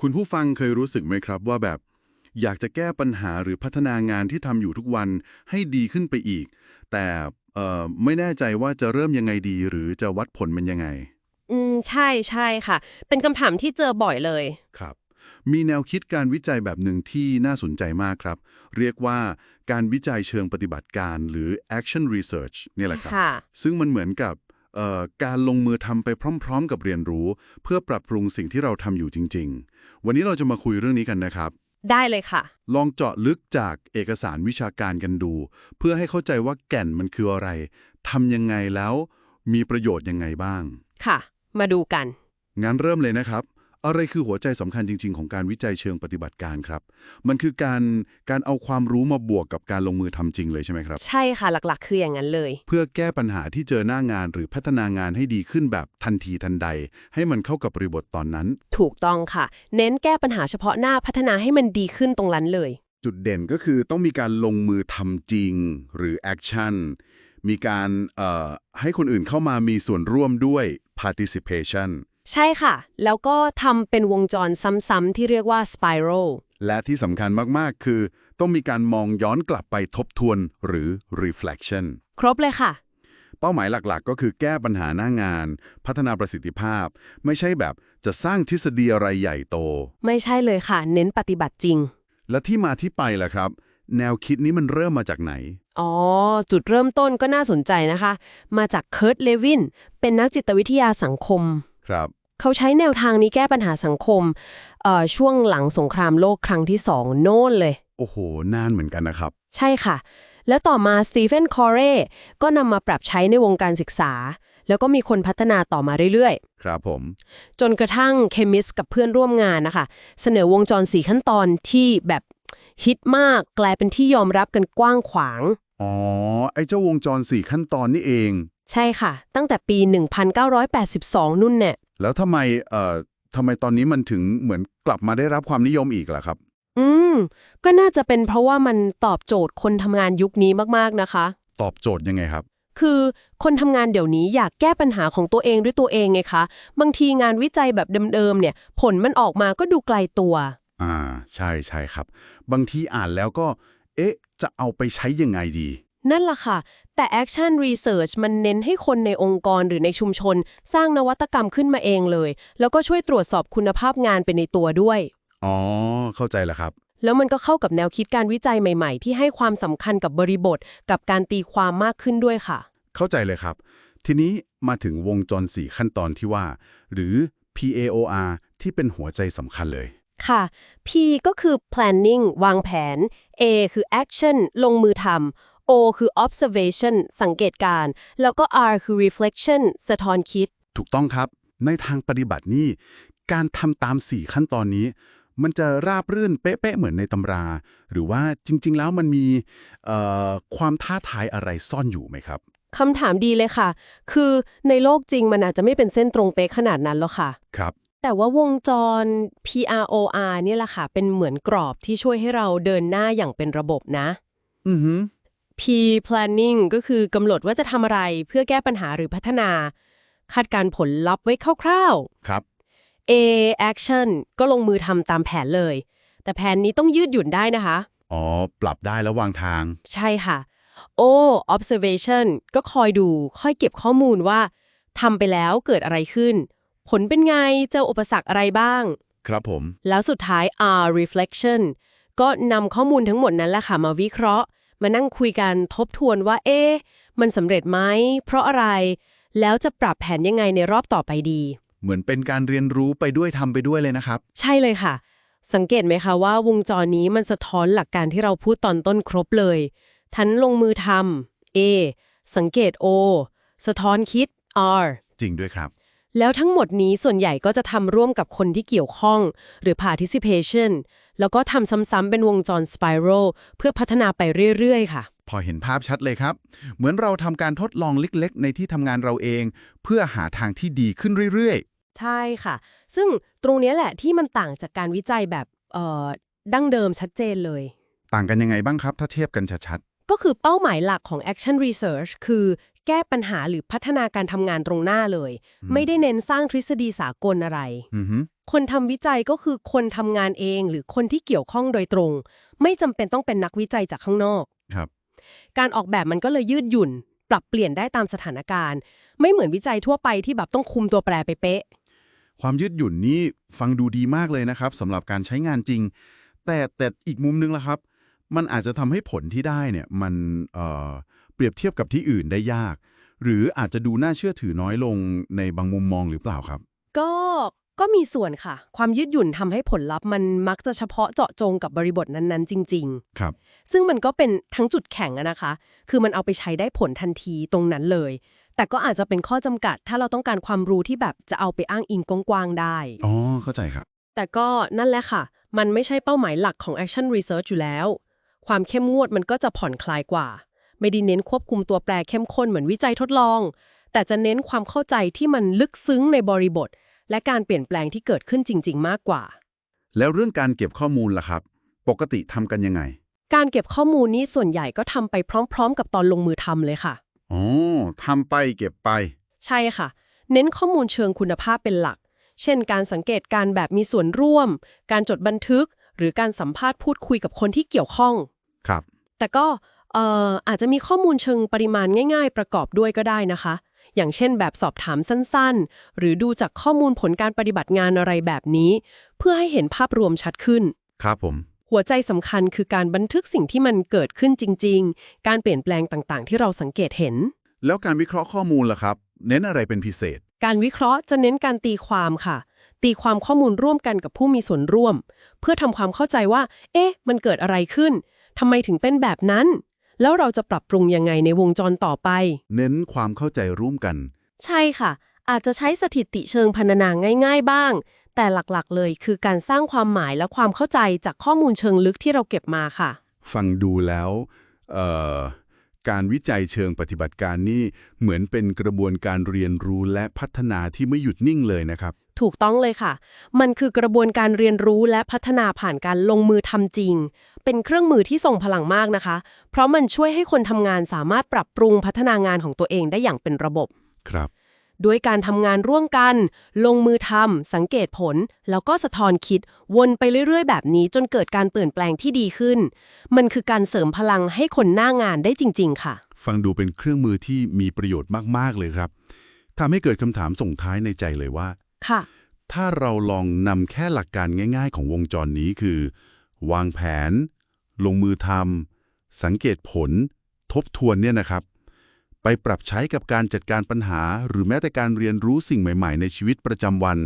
คุณผู้ฟังเคยรู้สึกไหมครับว่าแบบ อยากจะแก้ปัญหาหรือพัฒนางานที่ทำอยู่ทุกวันให้ดีขึ้นไปอีก แต่เอ่อไม่แน่ใจว่าจะเริ่มยังไงดีหรือจะวัดผลมันยังไง อืม ใช่ใช่ค่ะ เป็นคำถามที่เจอบ่อยเลย ครับ มีแนวคิดการวิจัยแบบหนึ่งที่น่าสนใจมากครับ เรียกว่าการวิจัยเชิงปฏิบัติการหรือ action research เนี่ยแหละครับ ค่ะ ซึ่งมันเหมือนกับเอ่อการลงมือทำไปพร้อม ๆ กับเรียนรู้ เพื่อปรับปรุงสิ่งที่เราทำอยู่จริงๆ วันนี้เราจะมาคุยเรื่องนี้กันนะครับ ได้เลยค่ะ ลองเจาะลึกจากเอกสารวิชาการกันดู เพื่อให้เข้าใจว่าแก่นมันคืออะไรทำยังไงแล้ว มีประโยชน์ยังไงบ้าง ค่ะ มาดูกัน งั้นเริ่มเลยนะครับ อะไรคือหัวใจสำคัญจริง ๆ ของการวิจัยเชิงปฏิบัติการครับ มันคือการการเอาความรู้มาบวกกับการลงมือทำจริงเลยใช่ไหมครับ ใช่ค่ะหลักๆ คืออย่างนั้นเลย เพื่อแก้ปัญหาที่เจอหน้างานหรือพัฒนางานให้ดีขึ้นแบบทันทีทันใด ให้มันเข้ากับบริบทตอนนั้น ถูกต้องค่ะ เน้นแก้ปัญหาเฉพาะหน้าพัฒนาให้มันดีขึ้นตรงนั้นเลย จุดเด่นก็คือต้องมีการลงมือทำจริง หรือแอคชั่นมีการเอ่อให้คนอื่นเข้ามามีส่วนร่วมด้วย participation ใช่ค่ะ แล้วก็ทำเป็นวงจรซ้ำๆที่เรียกว่า spiral และที่สำคัญมาก ๆ คือ ต้องมีการมองย้อนกลับไปทบทวนหรือ reflection ครบเลยค่ะ เป้าหมายหลักๆ ก็คือแก้ปัญหาหน้างาน พัฒนาประสิทธิภาพ ไม่ใช่แบบจะสร้างทฤษฎีอะไรใหญ่โต ไม่ใช่เลยค่ะ เน้นปฏิบัติจริง และที่มาที่ไปล่ะครับ แนวคิดนี้มันเริ่มมาจากไหน อ๋อ จุดเริ่มต้นก็น่าสนใจนะคะ มาจากเคิร์ตเลวินเป็นนักจิตวิทยาสังคม ครับเขาใช้แนวทางนี้แก้ปัญหาสังคมเอ่อช่วงหลังสงครามโลกครั้งที่สองโน่นเลย โอ้โห นานเหมือนกันนะครับ ใช่ค่ะ แล้วต่อมาสตีเฟนคอร์เรก็นำมาปรับใช้ในวงการศึกษา แล้วก็มีคนพัฒนาต่อมาเรื่อยครับผมๆจนกระทั่งเคมิสกับเพื่อนร่วมงานนะคะ เสนอวงจรสีขั้นตอนที่แบบฮิตมากกลายเป็นที่ยอมรับกันกว้างขวาง อ๋อ ไอ้เจ้าวงจรสี่ขั้นตอนนี่เอง ใช่ค่ะ ตั้งแต่ปี 1982 นุ่นเนี่ย แล้วทำไมเอ่อทำไมตอนนี้มันถึงเหมือนกลับมาได้รับความนิยมอีกล่ะครับ อืม ก็น่าจะเป็นเพราะว่ามันตอบโจทย์คนทำงานยุคนี้มากๆนะคะ ตอบโจทย์ยังไงครับ คือคนทำงานเดี๋ยวนี้อยากแก้ปัญหาของตัวเองด้วยตัวเองไงคะ บางทีงานวิจัยแบบเดิมๆเนี่ย ผลมันออกมาก็ดูไกลตัว อ่า ใช่ใช่ครับ บางทีอ่านแล้วก็ เอ๊ะ จะเอาไปใช้ยังไงดี นั่นล่ะค่ะ แต่ Action Research มันเน้นให้คนในองค์กรหรือในชุมชน สร้างนวัตกรรมขึ้นมาเองเลย แล้วก็ช่วยตรวจสอบคุณภาพงานไปในตัวด้วย อ๋อ เข้าใจแล้วครับ แล้วมันก็เข้ากับแนวคิดการวิจัยใหม่ๆ ที่ให้ความสำคัญกับบริบท กับการตีความมากขึ้นด้วยค่ะ เข้าใจเลยครับ ทีนี้มาถึงวงจรสี่ขั้นตอนที่ว่า หรือ PAOR ที่เป็นหัวใจสำคัญเลยค่ะ P ก็คือ planning วางแผน A คือ action ลงมือทำ O คือ observation สังเกตการณ์แล้วก็ R คือ reflection สะท้อนคิด ถูกต้องครับ ในทางปฏิบัตินี่ การทำตาม 4 ขั้นตอนนี้ มันจะราบรื่นเป๊ะๆเหมือนในตำรา หรือว่าจริง ๆ แล้วมันมีเอ่อความท้าทายอะไรซ่อนอยู่ไหมครับคำถามดีเลยค่ะ คือในโลกจริงมันอาจจะไม่เป็นเส้นตรงเป๊ะขนาดนั้นหรอกค่ะ ครับ แต่ว่าวงจร PROR เนี่ยแหละค่ะ เป็นเหมือนกรอบที่ช่วยให้เราเดินหน้าอย่างเป็นระบบนะ อือฮึ P planning ก็คือกำหนดว่าจะทำอะไรเพื่อแก้ปัญหาหรือพัฒนา คาดการณ์ผลลัพธ์ไว้คร่าวครับ ๆ A action ก็ลงมือทำตามแผนเลย แต่แผนนี้ต้องยืดหยุ่นได้นะคะ อ๋อ ปรับได้แล้ววางทาง ใช่ค่ะ O observation ก็คอยดูค่อยเก็บข้อมูลว่าทำไปแล้วเกิดอะไรขึ้น ผลเป็นไงเจออุปสรรคอะไรบ้าง ครับผม แล้วสุดท้าย R reflection ก็นำข้อมูลทั้งหมดนั้นแหละค่ะมาวิเคราะห์ มานั่งคุยกันทบทวนว่า เอ๊ะมันสำเร็จไหมเพราะอะไร แล้วจะปรับแผนยังไงในรอบต่อไปดี เหมือนเป็นการเรียนรู้ไปด้วยทำไปด้วยเลยนะครับ ใช่เลยค่ะ สังเกตไหมคะว่าวงจรนี้มันสะท้อนหลักการที่เราพูดตอนต้นครบเลย ทันลงมือทำ A สังเกต O สะท้อนคิด R จริงด้วยครับ แล้วทั้งหมดนี้ส่วนใหญ่ก็จะทำร่วมกับคนที่เกี่ยวข้อง หรือ participation แล้วก็ทำซ้ำๆเป็นวงจร spiral เพื่อพัฒนาไปเรื่อยๆ ค่ะ พอเห็นภาพชัดเลยครับ เหมือนเราทำการทดลองเล็กๆ ในที่ทำงานเราเอง เพื่อหาทางที่ดีขึ้นเรื่อยใช่ค่ะ ซึ่งตรงเนี้ยแหละที่มันต่างจากการวิจัยแบบเอ่อดั้งเดิมชัดเจนเลยๆต่างกันยังไงบ้างครับ ถ้าเทียบกันชัดก็คือเป้าหมายหลักของ Action Research คือ แก้ปัญหาหรือพัฒนาการทำงานตรงหน้าเลย ไม่ได้เน้นสร้างทฤษฎีสากลอะไรๆอือฮึคนทำวิจัยก็คือคนทำงานเองหรือคนที่เกี่ยวข้องโดยตรง ไม่จำเป็นต้องเป็นนักวิจัยจากข้างนอก ครับ การออกแบบมันก็เลยยืดหยุ่น ปรับเปลี่ยนได้ตามสถานการณ์ ไม่เหมือนวิจัยทั่วไปที่แบบต้องคุมตัวแปรไปเป๊ะ ความยืดหยุ่นนี่ฟังดูดีมากเลยนะครับสำหรับการใช้งานจริง แต่แต่อีกมุมนึงล่ะครับ มันอาจจะทำให้ผลที่ได้เนี่ยมันเอ่อ เปรียบเทียบกับที่อื่นได้ยาก หรืออาจจะดูน่าเชื่อถือน้อยลงในบางมุมมองหรือเปล่าครับ ก็ก็มีส่วนค่ะ ความยืดหยุ่นทำให้ผลลัพธ์มันมักจะเฉพาะเจาะจงกับบริบทนั้นๆ จริงครับๆซึ่งมันก็เป็นทั้งจุดแข็งอะนะคะ คือมันเอาไปใช้ได้ผลทันทีตรงนั้นเลย แต่ก็อาจจะเป็นข้อจำกัด ถ้าเราต้องการความรู้ที่แบบจะเอาไปอ้างอิงกว้างๆได้ อ๋อ เข้าใจครับ แต่ก็นั่นแหละค่ะ มันไม่ใช่เป้าหมายหลักของ Action Research อยู่แล้ว ความเข้มงวดมันก็จะผ่อนคลายกว่า ไม่ได้เน้นควบคุมตัวแปรเข้มข้นเหมือนวิจัยทดลอง แต่จะเน้นความเข้าใจที่มันลึกซึ้งในบริบท และการเปลี่ยนแปลงที่เกิดขึ้นจริง ๆ มากกว่า แล้วเรื่องการเก็บข้อมูลล่ะครับ ปกติทำกันยังไง การเก็บข้อมูลนี้ส่วนใหญ่ก็ทำไปพร้อม ๆ กับตอนลงมือทำเลยค่ะอ๋อทำไปเก็บไป ใช่ค่ะ เน้นข้อมูลเชิงคุณภาพเป็นหลัก เช่น การสังเกตการแบบมีส่วนร่วม การจดบันทึก หรือการสัมภาษณ์พูดคุยกับคนที่เกี่ยวข้อง ครับ แต่ก็ เอ่ออาจจะมีข้อมูลเชิงปริมาณง่าย ๆ ประกอบด้วยก็ได้นะคะ อย่างเช่นแบบสอบถามสั้นๆ หรือดูจากข้อมูลผลการปฏิบัติงานอะไรแบบนี้ เพื่อให้เห็นภาพรวมชัดขึ้น ครับผม หัวใจสำคัญคือการบันทึกสิ่งที่มันเกิดขึ้นจริง ๆ การเปลี่ยนแปลงต่างๆ ที่เราสังเกตเห็น แล้วการวิเคราะห์ข้อมูลล่ะครับ เน้นอะไรเป็นพิเศษ การวิเคราะห์จะเน้นการตีความค่ะ ตีความข้อมูลร่วมกันกับผู้มีส่วนร่วม เพื่อทำความเข้าใจว่า เอ๊ะ มันเกิดอะไรขึ้นทำไมถึงเป็นแบบนั้น แล้วเราจะปรับปรุงยังไงในวงจรต่อไป เน้นความเข้าใจร่วมกัน ใช่ค่ะ อาจจะใช้สถิติเชิงพรรณนาง่าย ๆ บ้าง แต่หลักๆ เลยคือการสร้างความหมายและความเข้าใจจากข้อมูลเชิงลึกที่เราเก็บมาค่ะ ฟังดูแล้วเอ่อการวิจัยเชิงปฏิบัติการนี่เหมือนเป็นกระบวนการเรียนรู้และพัฒนาที่ไม่หยุดนิ่งเลยนะครับ ถูกต้องเลยค่ะ มันคือกระบวนการเรียนรู้และพัฒนาผ่านการลงมือทำจริง เป็นเครื่องมือที่ส่งพลังมากนะคะ เพราะมันช่วยให้คนทำงานสามารถปรับปรุงพัฒนางานของตัวเองได้อย่างเป็นระบบ ครับด้วยการทำงานร่วมกัน ลงมือทำสังเกตผล แล้วก็สะท้อนคิด วนไปเรื่อยๆ แบบนี้จนเกิดการเปลี่ยนแปลงที่ดีขึ้น มันคือการเสริมพลังให้คนหน้างานได้จริง ๆ ค่ะ ฟังดูเป็นเครื่องมือที่มีประโยชน์มาก ๆ เลยครับทำให้เกิดคำถามส่งท้ายในใจเลยว่า ค่ะ ถ้าเราลองนำแค่หลักการง่าย ๆ ของวงจรนี้คือ วางแผน ลงมือทำสังเกตผล ทบทวนเนี่ยนะครับ ไปปรับใช้กับการจัดการปัญหา หรือแม้แต่การเรียนรู้สิ่งใหม่ ๆ ในชีวิตประจำวัน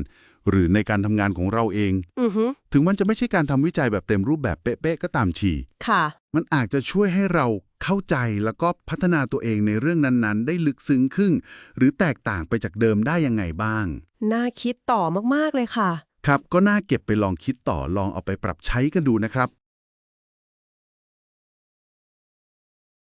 หรือในการทำงานของเราเองอือฮึถึงมันจะไม่ใช่การทำวิจัยแบบเต็มรูปแบบเป๊ะๆก็ตามทีค่ะ มันอาจจะช่วยให้เรา เข้าใจแล้วก็พัฒนาตัวเองในเรื่องนั้นๆ ได้ลึกซึ้งขึ้น หรือแตกต่างไปจากเดิมได้ยังไงบ้าง น่าคิดต่อมากๆเลยค่ะ ครับก็น่าเก็บไปลองคิดต่อลองเอาไปปรับใช้กันดูนะครับ